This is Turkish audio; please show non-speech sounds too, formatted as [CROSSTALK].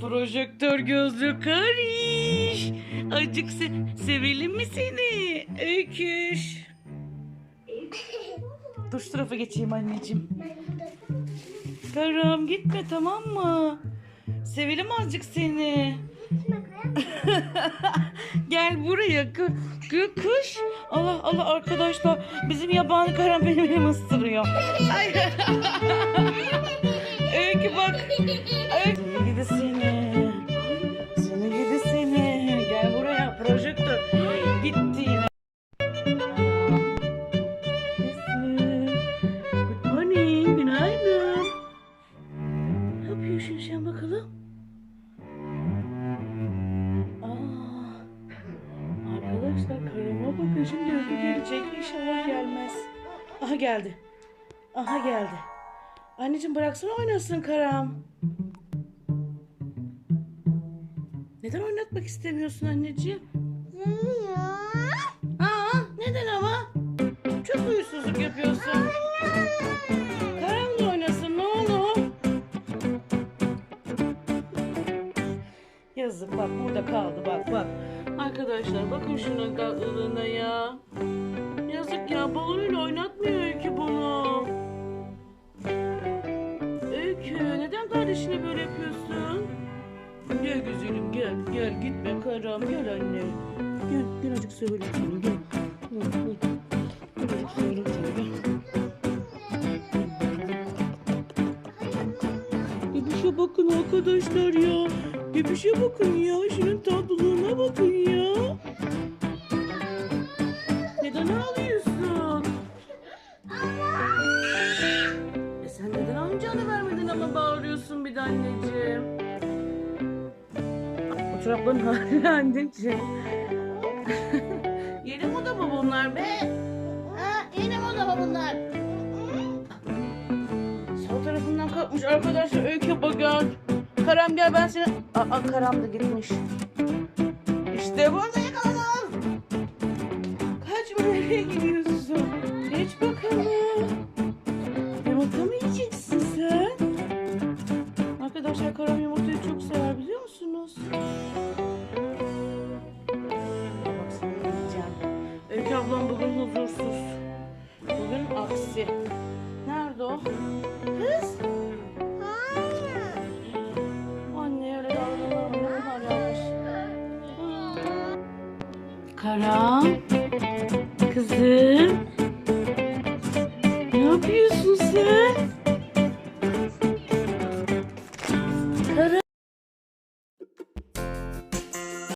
Projektör gözlü karış. Acık se sevelim mi seni? Öyküş. Dur şu tarafa geçeyim anneciğim. Karım gitme tamam mı? Sevelim azıcık seni. [LAUGHS] Gel buraya kı kı kış. Allah Allah arkadaşlar bizim yabani karam benim elimi ısırıyor. Ay. [LAUGHS] Öykü bak. Şimdi öykü gelecek. İnşallah gelmez. Aha geldi. Aha geldi. Anneciğim bıraksana oynasın karam. Neden oynatmak istemiyorsun anneciğim? Aa, neden ama? Çok huysuzluk yapıyorsun. Karam da oynasın ne olur. Yazık bak burada kaldı bak bak. Arkadaşlar bakın şunun tatlılığına ya. Yazık ya balonuyla oynatmıyor Öykü bunu. Öykü neden kardeşine böyle yapıyorsun? Gel güzelim gel gel gitme karam gel anne. Gel gel azıcık sevelim seni gel. Gel gel. Gel azıcık sevelim seni gel. Bebişe bakın arkadaşlar ya. Bebişe bakın ya. Şunun tatlılığına bakın ya. Çorapların hali anneciğim. Yeni moda mı bunlar be? Ha, yeni moda mı bunlar? Sol tarafından kalkmış arkadaşlar öykü bakın. Karam gel ben seni... Aa Karam da gitmiş. İşte burada yakaladım. Kaçma nereye gidiyorsun? Geç bakalım. Yumurta mı yiyeceksin sen? Arkadaşlar Karam yumurtayı çok sever biliyor musunuz? Huzursuz. Bugün aksi. Nerede o? Kız? Anne öyle davranamam. Ne kadar. Karam. Kızım.